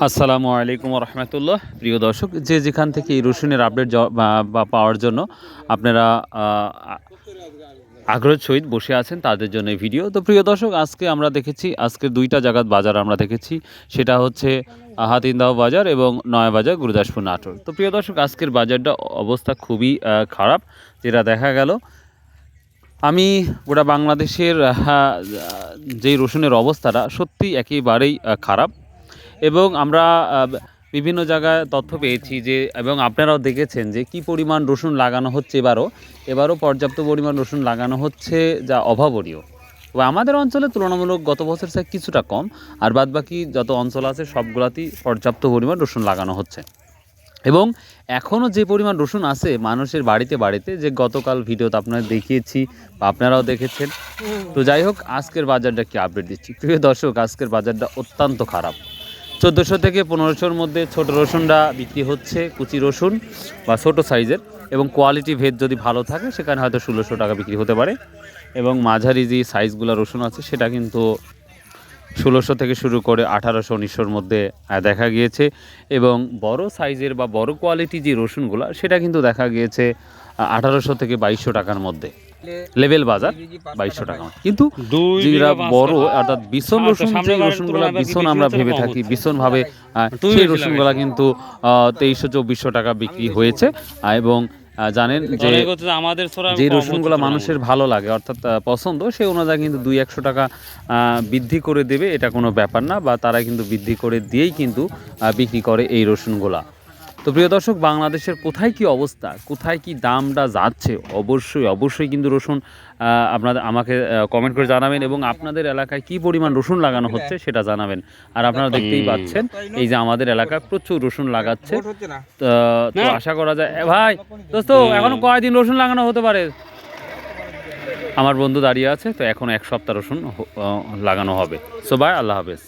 আসসালামু আলাইকুম রহমতুল্লাহ প্রিয় দর্শক, যে যেখান থেকে এই রসুনের আপডেট বা- পাওয়ার জন্য আপনারা আগ্রহের সহিত বসে আছেন, তাদের জন্য ভিডিও তো প্রিয় দর্শক, আজকে আমরা দেখেছি, আজকে দুইটা জায়গার বাজার আমরা দেখেছি। সেটা হচ্ছে হাতিনদাহ বাজার এবং নয়া বাজার গুরুদাসপুর নাটোর। তো প্রিয় দর্শক, আজকের বাজারটা অবস্থা খুবই খারাপ, যেটা দেখা গেল। আমি গোটা বাংলাদেশের যেই রসুনের অবস্থাটা সত্যি একেবারেই খারাপ। এবং আমরা বিভিন্ন জায়গায় তথ্য পেয়েছি যে, এবং আপনারাও দেখেছেন যে কি পরিমাণ রসুন লাগানো হচ্ছে এবারও। এবারও পর্যাপ্ত পরিমাণ রসুন লাগানো হচ্ছে যা অভাবনীয়। আমাদের অঞ্চলে তুলনামূলক গত বছর চেয়ে কিছুটা কম, আর বাদবাকি যত অঞ্চল আছে সবগুলাতেই পর্যাপ্ত পরিমাণ রসুন লাগানো হচ্ছে। এবং এখনও যে পরিমাণ রসুন আছে মানুষের বাড়িতে বাড়িতে, যে গতকাল ভিডিওতে আপনারা দেখিয়েছি বা আপনারাও দেখেছেন। তো যাই হোক, আজকের বাজারটা কি আপডেট দিচ্ছি। প্রিয় দর্শক, আজকের বাজারটা অত্যন্ত খারাপ। চোদ্দোশো থেকে পনেরোশোর মধ্যে ছোট রসুনটা বিক্রি হচ্ছে, কুচি রসুন বা ছোট সাইজের এবং কোয়ালিটি ভেদ যদি ভালো থাকে, সেখানে হয়তো ষোলোশো টাকা বিক্রি হতে পারে। এবং মাঝারি যে সাইজগুলো রসুন আছে, সেটা কিন্তু ষোলোশো থেকে শুরু করে আঠারোশো, উনিশশোর মধ্যে দেখা গিয়েছে। এবং বড় সাইজের বা বড় কোয়ালিটি যে রসুনগুলো, সেটা কিন্তু দেখা গিয়েছে আঠারোশো থেকে বাইশশো টাকার মধ্যে। লেভেল বাজার বাইশশো টাকা। কিন্তু যেটা বড় অর্থাৎ বিছন আচ্ছা, রসুন যে রসুনগুলো বিছন আমরা ভেবে থাকি হচ্ছে? বিছন ভাবে আহ, তুমি সেই রসুনগুলো। কিন্তু তেইশশো চব্বিশশো টাকা বিক্রি হয়েছে। এবং জানেন যে যে আমাদের যে রসুনগুলো মানুষের ভালো লাগে অর্থাৎ পছন্দ সে অনুযায়ী কিন্তু দুই একশো টাকা আহ, বৃদ্ধি করে দেবে এটা কোনো ব্যাপার না বা তারা কিন্তু বৃদ্ধি করে দিয়েই কিন্তু বিক্রি করে এই রসুনগুলা। তো প্রিয় দর্শক বাংলাদেশের কোথায় কি অবস্থা? কোথায় কি দামটা যাচ্ছে? অবশ্যই অবশ্যই কিন্তু রসুন আহ, আপনাদের আমাকে কমেন্ট করে জানাবেন এবং আপনাদের এলাকায় কি পরিমাণ রসুন লাগানো হচ্ছে সেটা জানাবেন। আর আপনারা দেখতেই পাচ্ছেন এই যে আমাদের এলাকায় প্রচুর রসুন লাগাচ্ছে। তো তো আশা করা যায় ভাই দোস্ত এখনও কয়দিন রসুন লাগানো হতে পারে? আমার বন্ধু দাঁড়িয়ে আছে তো এখন এক সপ্তাহ রসুন লাগানো হবে। সো ভাই আল্লাহ হাফেজ।